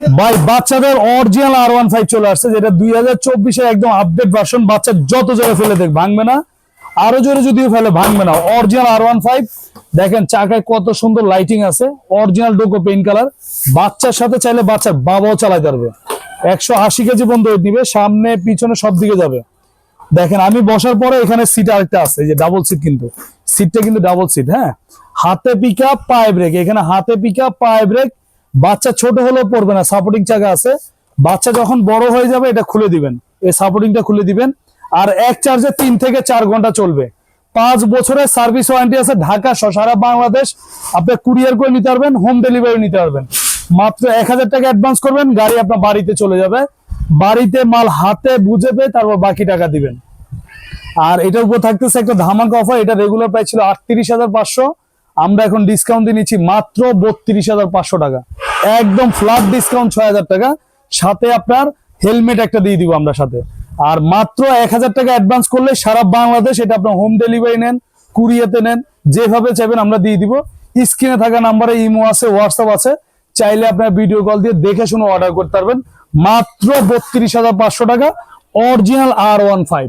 ভাই, বাচ্চাদের অরিজিনাল আর one five চলে আসছে, যেটা দুই হাজার চব্বিশের একদম আপডেট ভার্সন বাচ্চা যত জোরে ফেলে দেখ, ভাঙবে না। আরও জোরে যদিও ফেলে, ভাঙবে না। অরিজিনাল আর ওয়ান ফাইভ দেখেন চাকায় কত সুন্দর লাইটিং আছে অরিজিনাল ডোকো পেইন্ট কালার বাচ্চার সাথে চাইলে বাচ্চার বাবাও চালাতে পারবে। একশো আশি কেজি পর্যন্ত নিবে, সামনে, পিছনে সব দিকে যাবে। দেখেন, আমি বসার পরে এখানে সিট আরেকটা আছে যে ডাবল সিট কিন্তু। সিটটা কিন্তু ডাবল সিট হ্যাঁ? হাতে পিক আপ পায়ে ব্রেক এখানে হাতে পিক পায়ে ব্রেক বাচ্চা ছোট হলেও পড়বে না সাপোর্টিং চাকা আছে। বাচ্চা যখন বড় হয়ে যাবে, এটা খুলে দিবেন। এই সাপোর্টিংটা খুলে দিবেন। আর এক চার্জে তিন থেকে চার ঘণ্টা চলবে। পাঁচ বছরের সার্ভিস ওয়ারেন্টি আছে ঢাকা সারা বাংলাদেশ। আপনি কুরিয়ার করে নিতে পারবেন হোম ডেলিভারি নিতে পারবেন। মাত্র এক হাজার টাকা অ্যাডভান্স করবেন, গাড়ি আপনার বাড়িতে চলে যাবে। বাড়িতে মাল হাতে বুঝে পেয়ে তারপর বাকি টাকা দিবেন। আর এটার উপর থাকতেছে একটা ধামাকা অফার এটা রেগুলার প্রাইস ছিল আটত্রিশ হাজার পাঁচশো। আমরা এখন ডিসকাউন্ট দিয়ে নিচ্ছি মাত্র বত্রিশ হাজার পাঁচশো টাকা। একদম ফ্ল্যাট ডিসকাউন্ট ছয় হাজার টাকা। সাথে আপনার হেলমেট একটা দিয়ে দিব আমরা সাথে। আর মাত্র এক হাজার টাকা অ্যাডভান্স করলে সারা বাংলাদেশ এটা আপনার হোম ডেলিভারি নেন, কুরিয়াতে নেন, যেভাবে চাইবেন আমরা দিয়ে দিব। স্ক্রিনে থাকা নাম্বারে ইমো আছে হোয়াটসঅ্যাপ আছে। চাইলে আপনার ভিডিও কল দিয়ে দেখে শুনে অর্ডার করতে পারবেন। মাত্র বত্রিশ হাজার পাঁচশো টাকা অরিজিনাল আর ওয়ান ফাইভ